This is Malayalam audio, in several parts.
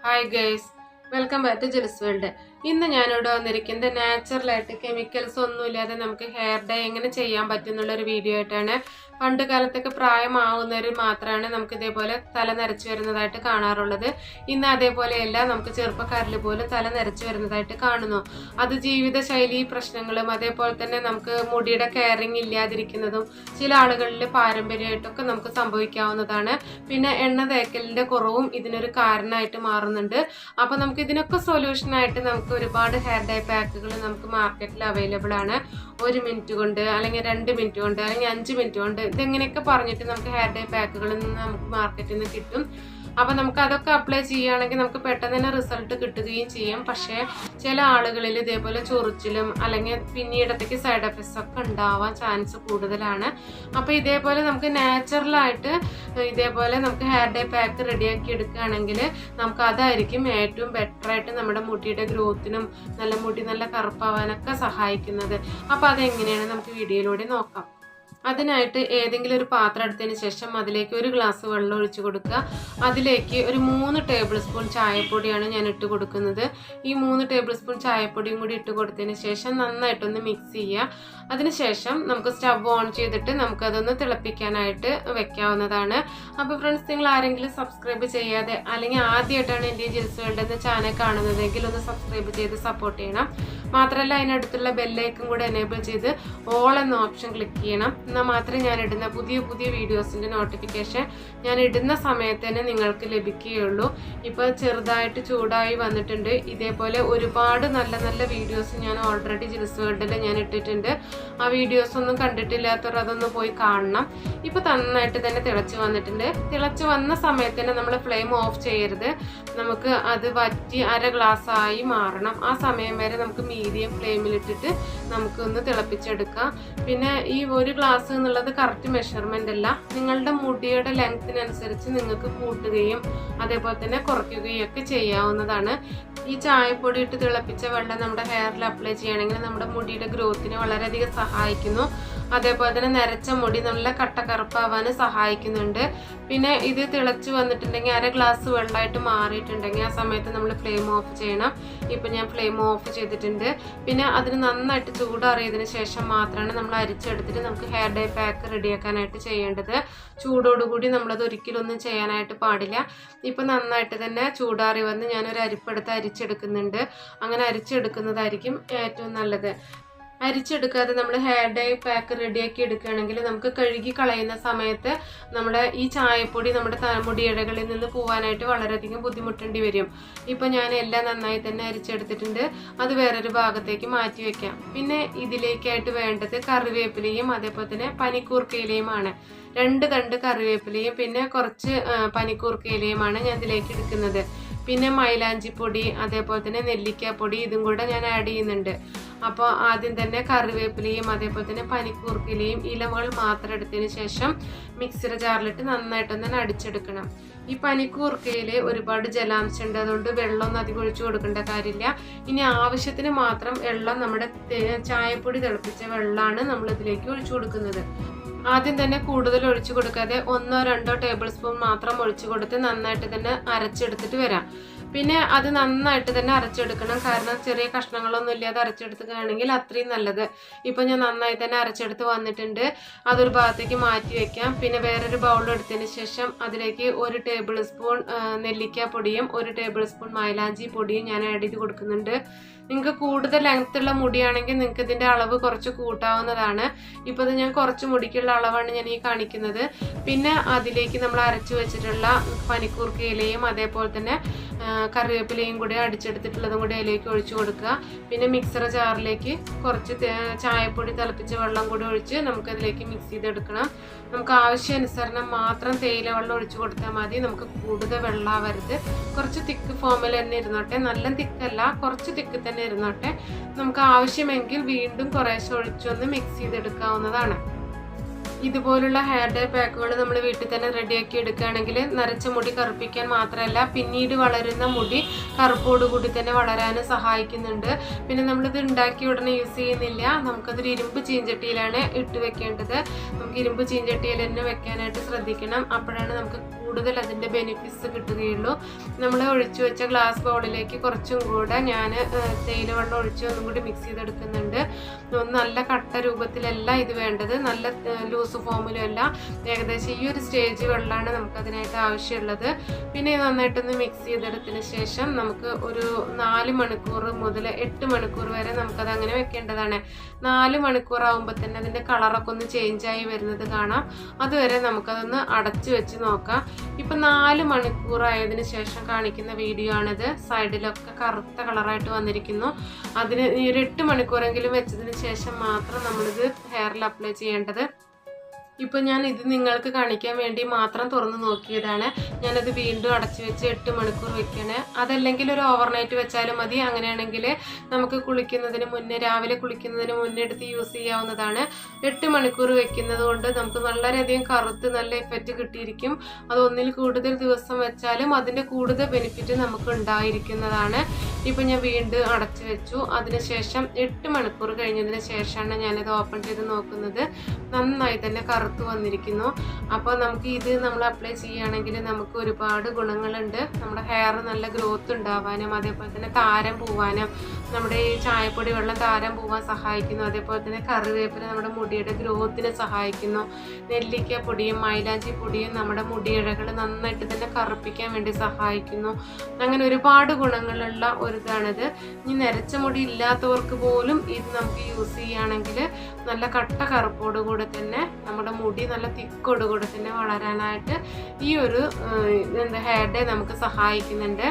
Hi guys welcome back to Jeli's world ഇന്ന് ഞാനിവിടെ വന്നിരിക്കുന്നത് നാച്ചുറലായിട്ട് കെമിക്കൽസ് ഒന്നുമില്ലാതെ നമുക്ക് ഹെയർ ഡൈ എങ്ങനെ ചെയ്യാൻ പറ്റുന്നുള്ള ഒരു വീഡിയോ ആയിട്ടാണ്. പണ്ട് കാലത്തൊക്കെ പ്രായമാവുന്നവർ മാത്രമാണ് നമുക്ക് ഇതേപോലെ തല നരച്ചു വരുന്നതായിട്ട് കാണാറുള്ളത്. ഇന്ന് അതേപോലെയല്ല നമുക്ക് ചെറുപ്പക്കാരിൽ പോലും തല നരച്ചു വരുന്നതായിട്ട് കാണുന്നു. അത് ജീവിതശൈലി പ്രശ്നങ്ങളും അതേപോലെ തന്നെ നമുക്ക് മുടിയുടെ കെയറിങ് ഇല്ലാതിരിക്കുന്നതും ചില ആളുകളിൽ പാരമ്പര്യമായിട്ടൊക്കെ നമുക്ക് സംഭവിക്കാവുന്നതാണ്. പിന്നെ എണ്ണ തേക്കലിന്റെ കുറവും ഇതിനൊരു കാരണമായിട്ട് മാറുന്നുണ്ട്. അപ്പോൾ നമുക്ക് ഇതിനൊക്കെ സൊല്യൂഷൻ ആയിട്ട് നമുക്ക് ഒരുപാട് ഹെയർ ഡൈ പാക്കുകൾ നമുക്ക് മാർക്കറ്റിൽ അവൈലബിൾ ആണ്. ഒരു മിനിറ്റ് കൊണ്ട് അല്ലെങ്കിൽ രണ്ട് മിനിറ്റ് കൊണ്ട് അല്ലെങ്കിൽ അഞ്ച് മിനിറ്റ് കൊണ്ട് ഇതെങ്ങനെയൊക്കെ പറഞ്ഞിട്ട് നമുക്ക് ഹെയർ ഡൈ പാക്കുകളിൽ നിന്ന് നമുക്ക് മാർക്കറ്റിൽ നിന്ന് കിട്ടും. അപ്പൊ നമുക്ക് അതൊക്കെ അപ്ലൈ ചെയ്യുകയാണെങ്കിൽ നമുക്ക് പെട്ടെന്ന് തന്നെ റിസൾട്ട് കിട്ടുകയും ചെയ്യും. പക്ഷേ ചില ആളുകളിൽ ഇതേപോലെ ചൊറിച്ചിലും അല്ലെങ്കിൽ പിന്നീടത്തേക്ക് സൈഡ് എഫക്ട്സ് ഒക്കെ ഉണ്ടാവാൻ ചാൻസ് കൂടുതലാണ്. അപ്പോൾ ഇതേപോലെ നമുക്ക് നാച്ചുറലായിട്ട് ഇതേപോലെ നമുക്ക് ഹെയർ ഡേ പാക്ക് റെഡിയാക്കി എടുക്കുകയാണെങ്കിൽ നമുക്ക് അതായിരിക്കും ഏറ്റവും ബെറ്ററായിട്ട് നമ്മുടെ മുടിയുടെ ഗ്രോത്തിനും നല്ല മുടി നല്ല കറുപ്പാവാനൊക്കെ സഹായിക്കുന്നത്. അപ്പം അതെങ്ങനെയാണ് നമുക്ക് വീഡിയോയിലൂടെ നോക്കാം. അതിനായിട്ട് ഏതെങ്കിലും ഒരു പാത്രം എടുത്തതിന് ശേഷം അതിലേക്ക് ഒരു ഗ്ലാസ് വെള്ളം ഒഴിച്ചു കൊടുക്കുക. അതിലേക്ക് ഒരു മൂന്ന് ടേബിൾ സ്പൂൺ ചായപ്പൊടിയാണ് ഞാൻ ഇട്ട് കൊടുക്കുന്നത്. ഈ മൂന്ന് ടേബിൾ സ്പൂൺ ചായപ്പൊടിയും കൂടി ഇട്ട് കൊടുത്തതിന് ശേഷം നന്നായിട്ടൊന്ന് മിക്സ് ചെയ്യുക. അതിനുശേഷം നമുക്ക് സ്റ്റവ് ഓൺ ചെയ്തിട്ട് നമുക്കതൊന്ന് തിളപ്പിക്കാനായിട്ട് വെക്കാവുന്നതാണ്. അപ്പോൾ ഫ്രണ്ട്സ് നിങ്ങൾ ആരെങ്കിലും സബ്സ്ക്രൈബ് ചെയ്യാതെ അല്ലെങ്കിൽ ആദ്യമായിട്ടാണ് എന്റെ ജിൽസ് വേൾഡ് ചാനൽ കാണുന്നതെങ്കിൽ ഒന്ന് സബ്സ്ക്രൈബ് ചെയ്ത് സപ്പോർട്ട് ചെയ്യണം. മാത്രമല്ല അതിനടുത്തുള്ള ബെല്ലൈക്കും കൂടെ എനേബിൾ ചെയ്ത് ഓൾ എന്ന ഓപ്ഷൻ ക്ലിക്ക് ചെയ്യണം. എന്നാൽ മാത്രമേ ഞാൻ ഇടുന്ന പുതിയ പുതിയ വീഡിയോസിന്റെ നോട്ടിഫിക്കേഷൻ ഞാൻ ഇടുന്ന സമയത്ത് തന്നെ നിങ്ങൾക്ക് ലഭിക്കുകയുള്ളൂ. ഇപ്പോൾ ചെറുതായിട്ട് ചൂടായി വന്നിട്ടുണ്ട്. ഇതേപോലെ ഒരുപാട് നല്ല നല്ല വീഡിയോസ് ഞാൻ ഓൾറെഡി ജിൽസ് വേൾഡിൽ ഞാൻ ഇട്ടിട്ടുണ്ട്. ആ വീഡിയോസ് ഒന്നും കണ്ടിട്ടില്ലാത്തവർ അതൊന്ന് പോയി കാണണം. ഇപ്പോൾ നന്നായിട്ട് തന്നെ തിളച്ച് വന്നിട്ടുണ്ട്. തിളച്ച് വന്ന സമയത്ത് തന്നെ നമ്മൾ ഫ്ലെയിം ഓഫ് ചെയ്യരുത്. നമുക്ക് അത് വറ്റി അര ഗ്ലാസ് ആയി മാറണം. ആ സമയം വരെ നമുക്ക് മീഡിയം ഫ്ലെയിമിലിട്ടിട്ട് നമുക്കൊന്ന് തിളപ്പിച്ചെടുക്കാം. പിന്നെ ഈ ഒരു ഗ്ലാസ് എന്നുള്ളത് കറക്റ്റ് മെഷർമെന്റ് അല്ല. നിങ്ങളുടെ മുടിയുടെ ലെങ്ത്തിനനുസരിച്ച് നിങ്ങൾക്ക് കൂട്ടുകയും അതേപോലെ തന്നെ കുറയ്ക്കുകയും ഒക്കെ ചെയ്യാവുന്നതാണ്. ഈ ചായപ്പൊടി ഇട്ട് തിളപ്പിച്ച വെള്ളം നമ്മുടെ ഹെയറിൽ അപ്ലൈ ചെയ്യുകയാണെങ്കിൽ നമ്മുടെ മുടിയുടെ ഗ്രോത്തിന് വളരെയധികം സഹായിക്കുന്നു. അതേപോലെ തന്നെ നരച്ച മുടി നല്ല കട്ടക്കറുപ്പാവാനും സഹായിക്കുന്നുണ്ട്. പിന്നെ ഇത് തിളച്ച് വന്നിട്ടുണ്ടെങ്കിൽ അര ഗ്ലാസ് വെള്ളമായിട്ട് മാറിയിട്ടുണ്ടെങ്കിൽ ആ സമയത്ത് നമ്മൾ ഫ്ലെയിം ഓഫ് ചെയ്യണം. ഇപ്പം ഞാൻ ഫ്ലെയിം ഓഫ് ചെയ്തിട്ടുണ്ട്. പിന്നെ അതിന് നന്നായിട്ട് ചൂടാറിയതിന് ശേഷം മാത്രമാണ് നമ്മൾ അരിച്ചെടുത്തിട്ട് നമുക്ക് ഹെയർ ഡൈ പാക്ക് റെഡിയാക്കാനായിട്ട് ചെയ്യേണ്ടത്. ചൂടോടുകൂടി നമ്മളത് ഒരിക്കലും ഒന്നും ചെയ്യാനായിട്ട് പാടില്ല. ഇപ്പം നന്നായിട്ട് തന്നെ ചൂടാറി വന്ന് ഞാനൊരു അരിപ്പെടുത്ത് അരിച്ചെടുക്കുന്നുണ്ട്. അങ്ങനെ അരിച്ചെടുക്കുന്നതായിരിക്കും ഏറ്റവും നല്ലത്. അരിച്ചെടുക്കാതെ നമ്മൾ ഹെയർ ഡൈ പാക്ക് റെഡിയാക്കി എടുക്കുകയാണെങ്കിൽ നമുക്ക് കഴുകി കളയുന്ന സമയത്ത് നമ്മുടെ ഈ ചായപ്പൊടി നമ്മുടെ തലമുടി ഇഴകളിൽ നിന്ന് പോകാനായിട്ട് വളരെയധികം ബുദ്ധിമുട്ടേണ്ടി വരും. ഇപ്പം ഞാൻ എല്ലാം നന്നായി തന്നെ അരിച്ചെടുത്തിട്ടുണ്ട്. അത് വേറൊരു ഭാഗത്തേക്ക് മാറ്റി വെക്കാം. പിന്നെ ഇതിലേക്കായിട്ട് വേണ്ടത് കറിവേപ്പിലയും അതേപോലെ തന്നെ പനിക്കൂർക്കയിലയുമാണ്. രണ്ട് തണ്ട് കറിവേപ്പിലയും പിന്നെ കുറച്ച് പനിക്കൂർക്കയിലയുമാണ് ഞാൻ ഇതിലേക്ക് എടുക്കുന്നത്. പിന്നെ മൈലാഞ്ചിപ്പൊടി അതേപോലെ തന്നെ നെല്ലിക്കാപ്പൊടി ഇതും കൂടെ ഞാൻ ആഡ് ചെയ്യുന്നുണ്ട്. അപ്പോൾ ആദ്യം തന്നെ കറിവേപ്പിലയും അതേപോലെ തന്നെ പനിക്കൂർക്കിലയും ഇലമുകൾ മാത്രം എടുത്തതിന് ശേഷം മിക്സിയുടെ ജാറിലിട്ട് നന്നായിട്ടൊന്ന് തന്നെ അടിച്ചെടുക്കണം ഈ പനിക്കൂർക്കയിൽ ഒരുപാട് ജലാംശം ഉണ്ട്. അതുകൊണ്ട് വെള്ളമൊന്നും അധികം ഒഴിച്ചു കൊടുക്കേണ്ട കാര്യമില്ല. ഇനി ആവശ്യത്തിന് മാത്രം വെള്ളം നമ്മുടെ ചായപ്പൊടി തിളപ്പിച്ച വെള്ളമാണ് നമ്മൾ ഇതിലേക്ക് ഒഴിച്ചു കൊടുക്കുന്നത്. ആദ്യം തന്നെ കൂടുതൽ ഒഴിച്ചു കൊടുക്കാതെ ഒന്നോ രണ്ടോ ടേബിൾ സ്പൂൺ മാത്രം ഒഴിച്ചു കൊടുത്ത് നന്നായിട്ട് തന്നെ അരച്ചെടുത്തിട്ട് വരാം. പിന്നെ അത് നന്നായിട്ട് തന്നെ അരച്ചെടുക്കണം. കാരണം ചെറിയ കഷ്ണങ്ങളൊന്നും ഇല്ലാതെ അരച്ചെടുക്കുകയാണെങ്കിൽ അത്രയും നല്ലത്. ഇപ്പം ഞാൻ നന്നായി തന്നെ അരച്ചെടുത്ത് വന്നിട്ടുണ്ട്. അതൊരു ഭാഗത്തേക്ക് മാറ്റി വയ്ക്കാം പിന്നെ വേറൊരു ബൗൾ എടുത്തതിന് ശേഷം അതിലേക്ക് ഒരു ടേബിൾ സ്പൂൺ നെല്ലിക്ക പൊടിയും ഒരു ടേബിൾ സ്പൂൺ മൈലാഞ്ചി പൊടിയും ഞാൻ ആഡ് ചെയ്ത് കൊടുക്കുന്നുണ്ട്. നിങ്ങൾക്ക് കൂടുതൽ ലെങ്ത്തുള്ള മുടിയാണെങ്കിൽ നിങ്ങൾക്ക് ഇതിന്റെ അളവ് കുറച്ച് കൂട്ടാവുന്നതാണ്. ഇപ്പോൾ ഇത് ഞാൻ കുറച്ച് മുടിക്കുള്ള അളവാണ് ഞാൻ ഈ കാണിക്കുന്നത്. പിന്നെ അതിലേക്ക് നമ്മൾ അരച്ചു വെച്ചിട്ടുള്ള പനിക്കൂർക്ക ഇലയും അതേപോലെ തന്നെ കറിവേപ്പിലയും കൂടി അടിച്ചെടുത്തിട്ടുള്ളതും കൂടി അതിലേക്ക് ഒഴിച്ചു കൊടുക്കുക. പിന്നെ മിക്സർ ജാറിലേക്ക് കുറച്ച് ചായപ്പൊടി തിളപ്പിച്ച വെള്ളം കൂടി ഒഴിച്ച് നമുക്കതിലേക്ക് മിക്സ് ചെയ്തെടുക്കണം. നമുക്ക് ആവശ്യാനുസരണം മാത്രം തേയില വെള്ളം ഒഴിച്ചു കൊടുത്താൽ മതി. നമുക്ക് കൂടുതൽ വെള്ളമാവരുത് കുറച്ച് തിക്ക് ഫോമിൽ തന്നെ ഇരുന്നോട്ടെ. നല്ല തിക്കല്ല കുറച്ച് തിക്ക് തന്നെ ഇരുന്നോട്ടെ. നമുക്ക് ആവശ്യമെങ്കിൽ വീണ്ടും കുറേശ്ശെ ഒഴിച്ചൊന്ന് മിക്സ് ചെയ്തെടുക്കാവുന്നതാണ്. ഇതുപോലുള്ള ഹെയർ ഡേ പാക്കുകൾ നമ്മൾ വീട്ടിൽ തന്നെ റെഡിയാക്കി എടുക്കുകയാണെങ്കിൽ നരച്ച മുടി കറുപ്പിക്കാൻ മാത്രമല്ല പിന്നീട് വളരുന്ന മുടി കറുപ്പോടുകൂടി തന്നെ വളരാനും സഹായിക്കുന്നുണ്ട്. പിന്നെ നമ്മളിത് ഉണ്ടാക്കി ഉടനെ യൂസ് ചെയ്യുന്നില്ല. നമുക്കതൊരു ഇരുമ്പ് ചീഞ്ചട്ടിയിലാണ് ഇട്ട് വെക്കേണ്ടത്. നമുക്ക് ഇരുമ്പ് ചീഞ്ചട്ടിയിൽ തന്നെ വെക്കാനായിട്ട് ശ്രദ്ധിക്കണം. അപ്പോഴാണ് നമുക്ക് കൂടുതൽ അതിന്റെ ബെനിഫിറ്റ്സ് കിട്ടുകയുള്ളൂ. നമ്മൾ ഒഴിച്ചു വെച്ച ഗ്ലാസ് ബൗളിലേക്ക് കുറച്ചും കൂടെ ഞാൻ തേയില വെള്ളം ഒഴിച്ച് ഒന്നും കൂടി മിക്സ് ചെയ്തെടുക്കുന്നുണ്ട്. നല്ല കട്ട രൂപത്തിലല്ല ഇത് വേണ്ടത്. നല്ല ലൂസ് ഫോമിലും അല്ല. ഏകദേശം ഈ ഒരു സ്റ്റേജ് വെള്ളമാണ് നമുക്കതിനായിട്ട് ആവശ്യമുള്ളത്. പിന്നെ നന്നായിട്ടൊന്ന് മിക്സ് ചെയ്തെടുത്തതിന് ശേഷം നമുക്ക് ഒരു നാല് മണിക്കൂർ മുതൽ എട്ട് മണിക്കൂർ വരെ നമുക്കത് അങ്ങനെ വെക്കേണ്ടതാണ്. നാല് മണിക്കൂർ ആകുമ്പോൾ തന്നെ അതിന്റെ കളറൊക്കെ ഒന്ന് ചേഞ്ചായി വരുന്നത് കാണാം. അതുവരെ നമുക്കതൊന്ന് അടച്ചു വെച്ച് നോക്കാം. ഇപ്പം നാല് മണിക്കൂർ ആയതിനു ശേഷം കാണിക്കുന്ന വീഡിയോ ആണിത്. സൈഡിലൊക്കെ കറുത്ത കളറായിട്ട് വന്നിരിക്കുന്നു. അതിന് ഒരു എട്ട് മണിക്കൂറെങ്കിലും വെച്ചതിന് ശേഷം മാത്രം നമ്മളിത് ഹെയറിൽ അപ്ലൈ ചെയ്യേണ്ടത്. ഇപ്പം ഞാൻ ഇത് നിങ്ങൾക്ക് കാണിക്കാൻ വേണ്ടി മാത്രം തുറന്ന് നോക്കിയതാണ്. ഞാനത് വീണ്ടും അടച്ചു വെച്ച് എട്ട് മണിക്കൂർ വെക്കണേ. അതല്ലെങ്കിൽ ഒരു ഓവർനൈറ്റ് വെച്ചാലും മതി. അങ്ങനെയാണെങ്കിൽ നമുക്ക് കുളിക്കുന്നതിന് മുന്നേ രാവിലെ കുളിക്കുന്നതിന് മുന്നേ എടുത്ത് യൂസ് ചെയ്യാവുന്നതാണ്. എട്ട് മണിക്കൂർ വെക്കുന്നത് കൊണ്ട് നമുക്ക് വളരെയധികം കറുത്ത് നല്ല ഇഫക്റ്റ് കിട്ടിയിരിക്കും. അത് ഒന്നിൽ കൂടുതൽ ദിവസം വെച്ചാലും അതിന്റെ കൂടുതൽ ബെനിഫിറ്റ് നമുക്ക് ഉണ്ടായിരിക്കുന്നതാണ്. ഇപ്പം ഞാൻ വീണ്ടും അടച്ചു വെച്ചു. അതിനുശേഷം എട്ട് മണിക്കൂർ കഴിഞ്ഞതിന് ശേഷമാണ് ഞാനിത് ഓപ്പൺ ചെയ്ത് നോക്കുന്നത്. നന്നായി തന്നെ കറുത്ത് വന്നിരിക്കുന്നു. അപ്പോൾ നമുക്ക് ഇത് നമ്മൾ അപ്ലൈ ചെയ്യുകയാണെങ്കിൽ നമുക്ക് ഒരുപാട് ഗുണങ്ങളുണ്ട്. നമ്മുടെ ഹെയർ നല്ല ഗ്രോത്ത് ഉണ്ടാവാനും അതേപോലെ തന്നെ താരം പോവാനും നമ്മുടെ ഈ ചായപ്പൊടി വെള്ളം താരം പോവാൻ സഹായിക്കുന്നു. അതേപോലെ തന്നെ കറിവേപ്പില നമ്മുടെ മുടിയുടെ ഗ്രോത്തിന് സഹായിക്കുന്നു. നെല്ലിക്ക പൊടിയും മൈലാഞ്ചി പൊടിയും നമ്മുടെ മുടിയിഴകൾ നന്നായിട്ട് തന്നെ കറുപ്പിക്കാൻ വേണ്ടി സഹായിക്കുന്നു. അങ്ങനെ ഒരുപാട് ഗുണങ്ങളുള്ള ഒരു ഇതാണിത് ഇനി നരച്ച മുടി ഇല്ലാത്തവർക്ക് പോലും ഇത് നമുക്ക് യൂസ് ചെയ്യുകയാണെങ്കിൽ നല്ല കട്ട കറുപ്പോടുകൂടെ തന്നെ നമ്മുടെ മുടി നല്ല തിക്ക് കൂടെ തന്നെ വളരാനായിട്ട് ഈ ഒരു എന്താ ഹെയർ ഡേ നമുക്ക് സഹായിക്കുന്നുണ്ട്.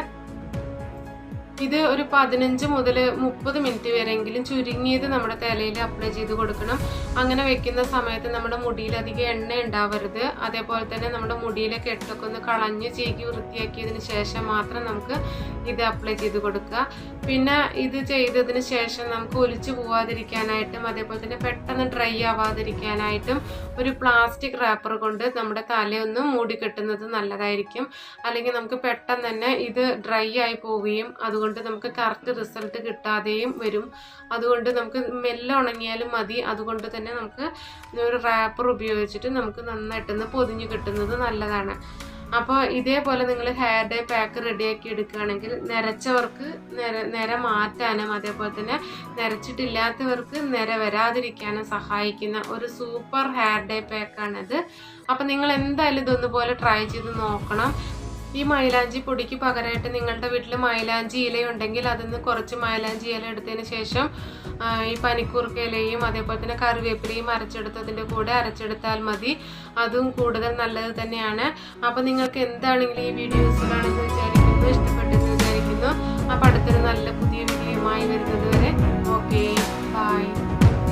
ഇത് ഒരു പതിനഞ്ച് മുതൽ മുപ്പത് മിനിറ്റ് വരെയെങ്കിലും ചുരുങ്ങിയത് നമ്മുടെ തലയിൽ അപ്ലൈ ചെയ്ത് കൊടുക്കണം. അങ്ങനെ വെക്കുന്ന സമയത്ത് നമ്മുടെ മുടിയിൽ അധികം എണ്ണ ഉണ്ടാവരുത്. അതേപോലെ തന്നെ നമ്മുടെ മുടിയിലെ കെട്ടൊക്കെ ഒന്ന് കളഞ്ഞ് ചീകി വൃത്തിയാക്കിയതിന് ശേഷം മാത്രം നമുക്ക് ഇത് അപ്ലൈ ചെയ്ത് കൊടുക്കുക. പിന്നെ ഇത് ചെയ്തതിന് ശേഷം നമുക്ക് ഒലിച്ചു പോവാതിരിക്കാനായിട്ടും അതേപോലെ തന്നെ പെട്ടെന്ന് ഡ്രൈ ആവാതിരിക്കാനായിട്ടും ഒരു പ്ലാസ്റ്റിക് റാപ്പർ കൊണ്ട് നമ്മുടെ തലയൊന്ന് മൂടി കെട്ടുന്നത് നല്ലതായിരിക്കും. അല്ലെങ്കിൽ നമുക്ക് പെട്ടെന്ന് തന്നെ ഇത് ഡ്രൈ ആയി പോവുകയും അതുകൊണ്ട് നമുക്ക് കറക്റ്റ് റിസൾട്ട് കിട്ടാതെയും വരും. അതുകൊണ്ട് നമുക്ക് മെല്ലെ ഉണങ്ങിയാലും മതി. അതുകൊണ്ട് തന്നെ നമുക്ക് ഒരു റാപ്പർ ഉപയോഗിച്ചിട്ട് നമുക്ക് നന്നായിട്ടൊന്ന് പൊതിഞ്ഞ് കിട്ടുന്നത് നല്ലതാണ്. അപ്പോൾ ഇതേപോലെ നിങ്ങൾ ഹെയർ ഡേ പാക്ക് റെഡിയാക്കി എടുക്കുകയാണെങ്കിൽ നിരച്ചവർക്ക് നിര നിര മാറ്റാനും അതേപോലെ തന്നെ നിരച്ചിട്ടില്ലാത്തവർക്ക് നിര വരാതിരിക്കാനും സഹായിക്കുന്ന ഒരു സൂപ്പർ ഹെയർ ഡേ പാക്കാണിത് അപ്പോൾ നിങ്ങൾ എന്തായാലും ഇതൊന്നുപോലെ ട്രൈ ചെയ്ത് നോക്കണം. ഈ മൈലാഞ്ചി പൊടിക്ക് പകരമായിട്ട് നിങ്ങളുടെ വീട്ടിൽ മൈലാഞ്ചി ഇലയുണ്ടെങ്കിൽ അതിൽ നിന്ന് കുറച്ച് മൈലാഞ്ചി ഇല എടുത്തതിന് ശേഷം ഈ പനിക്കൂർക്ക ഇലയും അതേപോലെ തന്നെ കറിവേപ്പിലയും അരച്ചെടുത്തതിന്റെ കൂടെ അരച്ചെടുത്താൽ മതി. അതും കൂടുതൽ നല്ലത് തന്നെയാണ്. അപ്പോൾ നിങ്ങൾക്ക് എന്താണെങ്കിലും ഈ വീഡിയോസ് കാണുമെന്ന് വിചാരിക്കുന്നു ഇഷ്ടപ്പെട്ടെന്ന് വിചാരിക്കുന്നു. അപ്പോൾ അടുത്തൊരു നല്ല പുതിയ വീഡിയോയുമായി വരുന്നത് വരെ. Okay bye